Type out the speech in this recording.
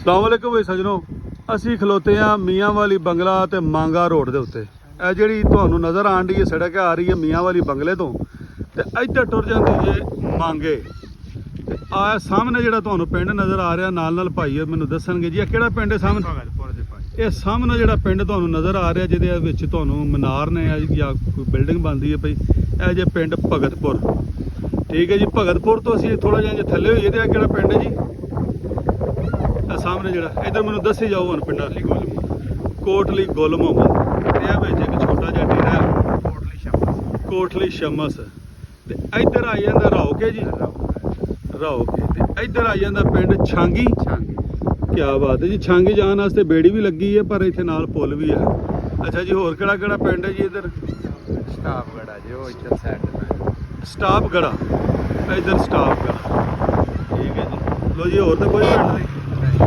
ਅਸਲਾਮ ਵਾਲੇਕੁਮ ਵੀ ਸਜਣੋ। ਅਸੀਂ ਖਲੋਤੇ ਆ ਮੀਆਂ ਵਾਲੀ ਬੰਗਲਾ ਤੇ ਮਾਂਗਾ ਰੋਡ ਦੇ ਉੱਤੇ। ਇਹ ਜਿਹੜੀ ਤੁਹਾਨੂੰ ਨਜ਼ਰ ਆਣ ਦੀ ਸੜਕ ਆ ਰਹੀ ਹੈ ਮੀਆਂ ਵਾਲੀ ਬੰਗਲੇ ਤੋਂ। ਤੇ ਇੱਧਰ ਟੁਰ ਜਾਂਦੀ ਜੇ ਮਾਂਗੇ। ਤੇ ਆ ਸਾਹਮਣੇ ਜਿਹੜਾ ਤੁਹਾਨੂੰ ਪਿੰਡ ਨਜ਼ਰ ਆ ਰਿਹਾ ਨਾਲ ਨਾਲ ਭਾਈ ਇਹ ਮੈਨੂੰ ਦੱਸਣਗੇ ਜੀ ਇਹ ਕਿਹੜਾ ਪਿੰਡ ਹੈ ਸਾਹਮਣੇ? ਇਹ ਸਾਹਮਣੇ ਜਿਹੜਾ ਪਿੰਡ ਤੁਹਾਨੂੰ ਨਜ਼ਰ ਆ ਰਿਹਾ ਜਿਹਦੇ ਵਿੱਚ ਤੁਹਾਨੂੰ ਮਨਾਰ ਨੇ ਜਾਂ ਕੋਈ ਬਿਲਡਿੰਗ ਬਣਦੀ ਹੈ ਪਈ ਇਹ ਜੇ ਪਿੰਡ ਭਗਤਪੁਰ। ਠੀਕ ਹੈ ਜੀ ਭਗਤਪੁਰ ਤੋਂ ਅਸੀਂ ਥੋੜਾ ਜਿਹਾ ਜੇ ਥੱਲੇ ਹੋਈਏ ਤੇ ਇਹ ਕਿਹੜਾ ਪਿੰਡ ਹੈ ਜੀ? ਸਾਹਮਣੇ ਜਿਹੜਾ ਇਧਰ ਮੈਨੂੰ ਦੱਸੀ ਜਾਓ ਹੁਣ ਪਿੰਡਾਂ ਲਈ ਗੋਲਮ ਕੋਟਲੀ ਗੁਲ ਮੁਹੰਮਦ ਤੇ ਇਹ ਵਿੱਚ ਇੱਕ ਛੋਟਾ ਜਿਹਾ ਡੇਰਾ ਕੋਟਲੀ ਸ਼ਮਸ। ਕੋਟਲੀ ਸ਼ਮਸ। ਤੇ ਇੱਧਰ ਆ ਜਾਂਦਾ ਰੌਕੇ ਜੀ। ਰੌਕੇ। ਤੇ ਇੱਧਰ ਆ ਜਾਂਦਾ ਪਿੰਡ ਛਾਂਗੀ। ਛਾਂਗੀ। ਕੀ ਬਾਤ ਹੈ ਜੀ। ਛਾਂਗੀ ਜਾਣ ਵਾਸਤੇ ਬੇੜੀ ਵੀ ਲੱਗੀ ਹੈ ਪਰ ਇੱਥੇ ਨਾਲ ਪੁਲ ਵੀ ਹੈ। ਅੱਛਾ ਜੀ ਹੋਰ ਕਿਹੜਾ ਕਿਹੜਾ ਪਿੰਡ ਹੈ ਜੀ ਇੱਧਰ? ਸਟਾਫ ਗੜਾ ਜੋ ਇੱਧਰ ਸਾਈਡ ਤੇ ਸਟਾਫ ਗੜਾ ਇੱਧਰ ਸਟਾਫ ਗੜਾ ਠੀਕ ਹੈ ਜੀ। ਲੋ ਜੀ ਹੋਰ ਤਾਂ ਕੋਈ ਪਿੰਡ ਨਹੀਂ। velho.